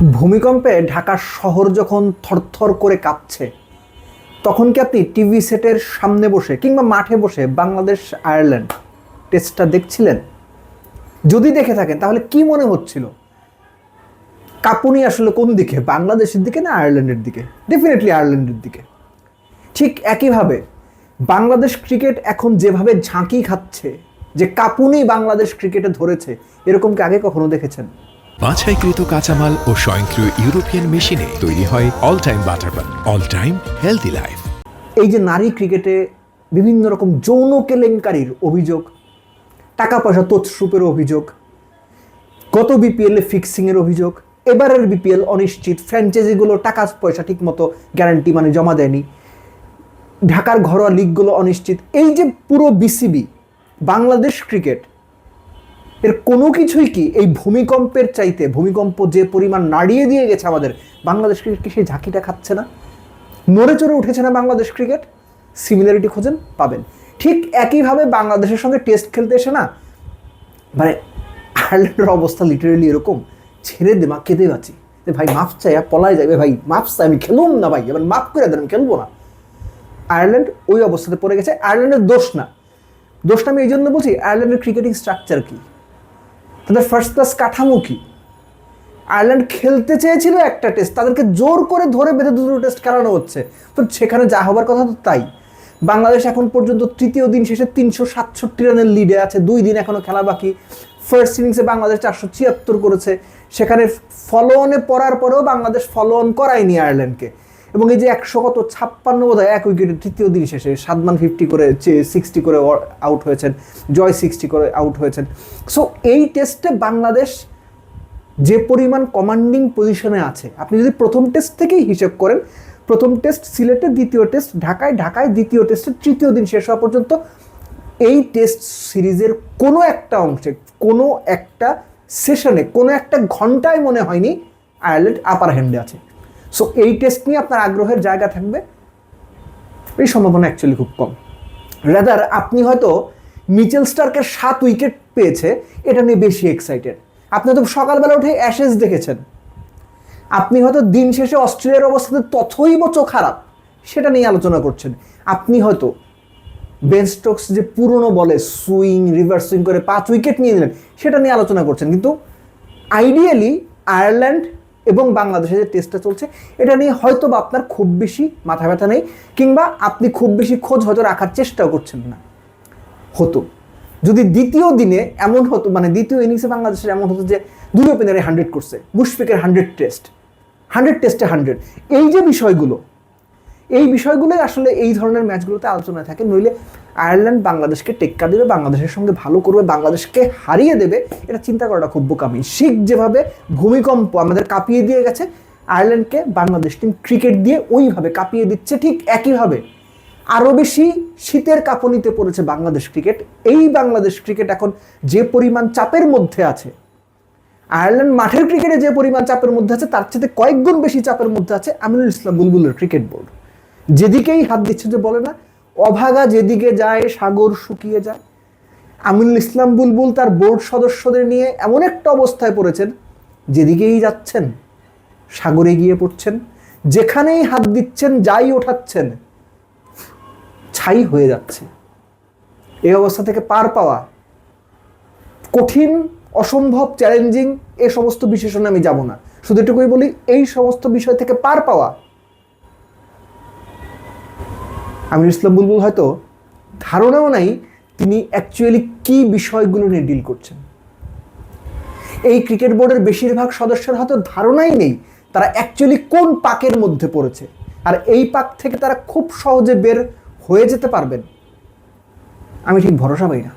ভূমিকম্পে ঢাকা শহর যখন থরথর করে কাঁপছে, তখন কি আপনি টিভি সেটের সামনে বসে কিংবা মাঠে বসে বাংলাদেশ, আয়ারল্যান্ড টেস্টটা দেখছিলেন? যদি দেখে থাকেন, তাহলে কি মনে হচ্ছিল? কাঁপুনি আসলে কোন দিকে, বাংলাদেশের দিকে না আয়ারল্যান্ডের দিকে? ডেফিনেটলি আয়ারল্যান্ডের দিকে। ঠিক একইভাবে, বাংলাদেশ ক্রিকেট এখন যেভাবে ঝাঁকি খাচ্ছে, যে কাঁপুনি বাংলাদেশ ক্রিকেটে ধরেছে, এরকম কি আগে কখনো দেখেছেন? বাছাইকৃত কাঁচামাল ও স্বয়ংক্রিয় ইউরোপিয়ান মেশিনে তৈরি হয় all time butter all time healthy life এই যে নারী ক্রিকেটে বিভিন্ন রকম যৌন কেলেঙ্কারির অভিযোগ টাকা পয়সা তৎসুপের অভিযোগ, গত বিপিএলে ফিক্সিংয়ের অভিযোগ, এবারের বিপিএল অনিশ্চিত ফ্র্যাঞ্চাইজিগুলো টাকা পয়সা ঠিকমতো গ্যারান্টি মানে জমা দেয়নি, ঢাকার ঘরোয়া লিগগুলো অনিশ্চিত, এই যে পুরো বিসিবি বাংলাদেশ ক্রিকেট এর কোনো কিছুই কি এই ভূমিকম্পের চাইতে ভূমিকম্প যে পরিমাণ নাড়িয়ে দিয়ে গেছে আমাদের, বাংলাদেশ ক্রিকেট কি সেই ঝাঁকিটা খাচ্ছে না? নড়ে চড়ে উঠেছে না বাংলাদেশ ক্রিকেট সিমিলারিটি খোঁজেন, পাবেন। ঠিক একইভাবে বাংলাদেশের সঙ্গে টেস্ট খেলতে এসে না মানে আয়ারল্যান্ডের অবস্থা লিটারেলি এরকম, ছেড়ে দে, মা, কেঁদে বাঁচি যে ভাই, মাফ চাই পলায় যাবে, ভাই, মাফ চাই, আমি খেলুম না, ভাই, এবার মাফ করে দেন খেলব না। আয়ারল্যান্ড ওই অবস্থাতে পড়ে গেছে আয়ারল্যান্ডের দোষ না। দোষটা আমি এই জন্য বলছি আয়ারল্যান্ডের ক্রিকেটিং স্ট্রাকচার কী? তাদের ফার্স্ট ক্লাস কাঠামো কী? আয়ারল্যান্ড খেলতে চেয়েছিল একটা টেস্ট তাদেরকে জোর করে ধরে বেঁধে দুটো টেস্ট খেলানো হচ্ছে। তো সেখানে যা হবার কথা তো তাই। বাংলাদেশ এখন পর্যন্ত তৃতীয় দিন শেষে তিনশো সাতষট্টি রানের লিডে আছে, দুই দিন এখনও খেলা বাকি। ফার্স্ট ইনিংসে বাংলাদেশ চারশো ছিয়াত্তর করেছে। সেখানে ফলো অনে পড়ার পরেও বাংলাদেশ ফলো অন করায়নি আয়ারল্যান্ডকে এবং এই যে একশো কত, ছাপ্পান্ন বোধ এক উইকেটে তৃতীয় দিন শেষে সাদমান ফিফটি করে সিক্সটি করে আউট হয়েছেন, জয় সিক্সটি করে আউট হয়েছেন। সো এই টেস্টে বাংলাদেশ যে পরিমাণ কমান্ডিং পজিশনে আছে, আপনি যদি প্রথম টেস্ট থেকেই হিসেব করেন, প্রথম টেস্ট সিলেটে, দ্বিতীয় টেস্ট ঢাকায় ঢাকায় দ্বিতীয় টেস্টের তৃতীয় দিন শেষ হওয়া পর্যন্ত এই টেস্ট সিরিজের কোনো একটা অংশে, কোনো একটা সেশনে কোনো একটা ঘন্টায় মনে হয়নি আয়ারল্যান্ড আপার হ্যান্ডে আছে। সো এই টেস্ট নিয়ে আপনার আগ্রহের জায়গা থাকবে। এই সম্ভাবনা অ্যাকচুয়ালি খুব কম। রাদার আপনি হয়তো মিচেল স্টার্কের সাত উইকেট পেয়েছে, এটা নিয়ে বেশি এক্সাইটেড আপনি তো সকালবেলা উঠে অ্যাশেজ দেখেছেন। আপনি হয়তো দিন শেষে অস্ট্রেলিয়ার অবস্থাতে তথৈব খারাপ, সেটা নিয়ে আলোচনা করছেন। আপনি হয়তো বেন স্টোকস যে পুরনো বলে সুইং রিভার্স করে পাঁচ উইকেট নিয়ে নিলেন, সেটা নিয়ে আলোচনা করছেন। কিন্তু আইডিয়ালি আয়ারল্যান্ড এবং বাংলাদেশে যে টেস্টটা চলছে, এটা নিয়ে হয়তো বা আপনার খুব বেশি মাথা ব্যথা নেই, কিংবা আপনি খুব বেশি খোঁজ হয়তো রাখার চেষ্টাও করছেন না। হতো। যদি দ্বিতীয় দিনে এমন হতো মানে দ্বিতীয় ইনিংসে বাংলাদেশের এমন হতো যে দুই ওপেনারে হান্ড্রেড করছে মুশফিকের হান্ড্রেড টেস্ট হান্ড্রেড টেস্টে হান্ড্রেড এই যে বিষয়গুলো, এই বিষয়গুলোই আসলে এই ধরনের ম্যাচগুলোতে আলোচনায় থাকে, নইলে আয়ারল্যান্ড বাংলাদেশকে টেক্কা দেবে, বাংলাদেশের সঙ্গে ভালো করবে, বাংলাদেশকে হারিয়ে দেবে, এটা চিন্তা করাটা খুব বোকামি। শিখ যেভাবে ভূমিকম্প আমাদের কাঁপিয়ে দিয়ে গেছে, আয়ারল্যান্ডকে বাংলাদেশ টিম ক্রিকেট দিয়ে ওইভাবে কাঁপিয়ে দিচ্ছে ঠিক একইভাবে। আরও বেশি শীতের কাঁপুনিতে পড়েছে বাংলাদেশ ক্রিকেট এই বাংলাদেশ ক্রিকেট এখন যে পরিমাণ চাপের মধ্যে আছে, আয়ারল্যান্ড মাঠের ক্রিকেটে যে পরিমাণ চাপের মধ্যে আছে, তার চেয়ে কয়েক গুণ বেশি চাপের মধ্যে আছে আমিনুল ইসলাম বুলবুলের ক্রিকেট বোর্ড যেদিকেই হাত দিচ্ছে যে বলে না অভাগা যেদিকে যায়, সাগর শুকিয়ে যায়। আমিনুল ইসলাম বুলবুল তার বোর্ড সদস্যদের নিয়ে এমন একটা অবস্থায় পড়েছেন, যেদিকেই যাচ্ছেন, সাগরে গিয়ে পড়ছেন, যেখানেই হাত দিচ্ছেন, যাই ওঠাচ্ছেন, ছাই হয়ে যাচ্ছে। এই অবস্থা থেকে পার পাওয়া কঠিন, অসম্ভব চ্যালেঞ্জিং এ সমস্ত বিশেষণে আমি যাব না। শুধু এটুকুই বলি, এই সমস্ত বিষয় থেকে পার পাওয়া আমির ইসলাম বুলবুল হয়তো ধারণাও নাই তিনি অ্যাকচুয়ালি কী বিষয়গুলো নিয়ে ডিল করছেন। এই ক্রিকেট বোর্ডের বেশিরভাগ সদস্যের হয়তো ধারণাই নেই তারা অ্যাকচুয়ালি কোন পাকের মধ্যে পড়েছে। আর এই পাক থেকে তারা খুব সহজে বের হয়ে যেতে পারবেন। আমি ঠিক ভরসা পাই না।